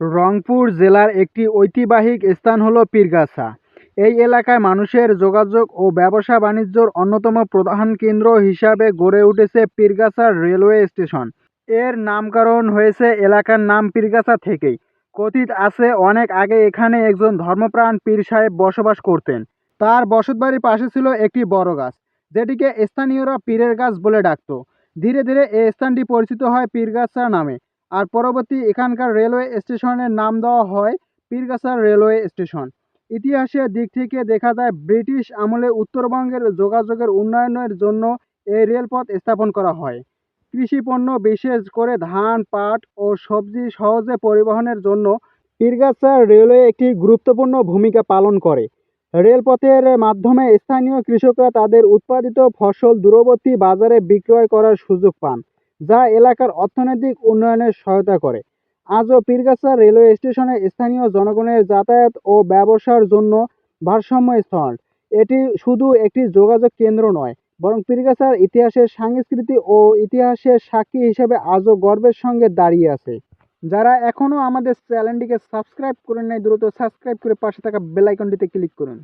রংপুর জেলার একটি ঐতিহ্যবাহী স্থান হল পীরগাছা। এই এলাকায় মানুষের যোগাযোগ ও ব্যবসা বাণিজ্যর অন্যতম প্রধান কেন্দ্র হিসাবে গড়ে উঠেছে পীরগাছা রেলওয়ে স্টেশন। এর নামকরণ হয়েছে এলাকার নাম পীরগাছা থেকেই। কথিত আছে, অনেক আগে এখানে একজন ধর্মপ্রাণ পীর সাহেব বসবাস করতেন। তার বসতবাড়ির পাশে ছিল একটি বড় গাছ, যেটিকে স্থানীয়রা পীরের গাছ বলে ডাকত। ধীরে ধীরে এই স্থানটি পরিচিত হয় পীরগাছা নামে। আর পরবর্তী এখানকার রেলওয়ে স্টেশনের নাম দেওয়া হয় পীরগাছা রেলওয়ে স্টেশন ইতিহাসের দিক থেকে দেখা যায় ব্রিটিশ আমলে উত্তরবঙ্গের যোগাযোগের উন্নয়নের জন্য এই রেলপথ স্থাপন করা হয়। কৃষিপণ্য বিশেষ করে ধান, পাট ও সবজি সহজে পরিবহনের জন্য পীরগাছা রেলওয়ে একটি গুরুত্বপূর্ণ ভূমিকা পালন করে। রেলপথের মাধ্যমে স্থানীয় কৃষকরা তাদের উৎপাদিত ফসল দূরবর্তী বাজারে বিক্রয় করার সুযোগ পান। যা এলাকার অর্থনৈতিক উন্নয়নে সহায়তা করে। আজও পীরগাছা রেলওয়ে স্টেশনে স্থানীয় জনগণের যাতায়াত ও ব্যবসার জন্য ভারসাম্য স্থল এটি শুধু একটি যোগাযোগ কেন্দ্র নয়, বরং পীরগাছার ইতিহাসের সংস্কৃতি ও ইতিহাসের সাক্ষী হিসেবে আজও গর্বের সঙ্গে দাঁড়িয়ে আছে। যারা এখনও আমাদের চ্যানেলটিকে সাবস্ক্রাইব করেন নাই, দ্রুত সাবস্ক্রাইব করে পাশে থাকা বেল আইকনটিতে ক্লিক করুন।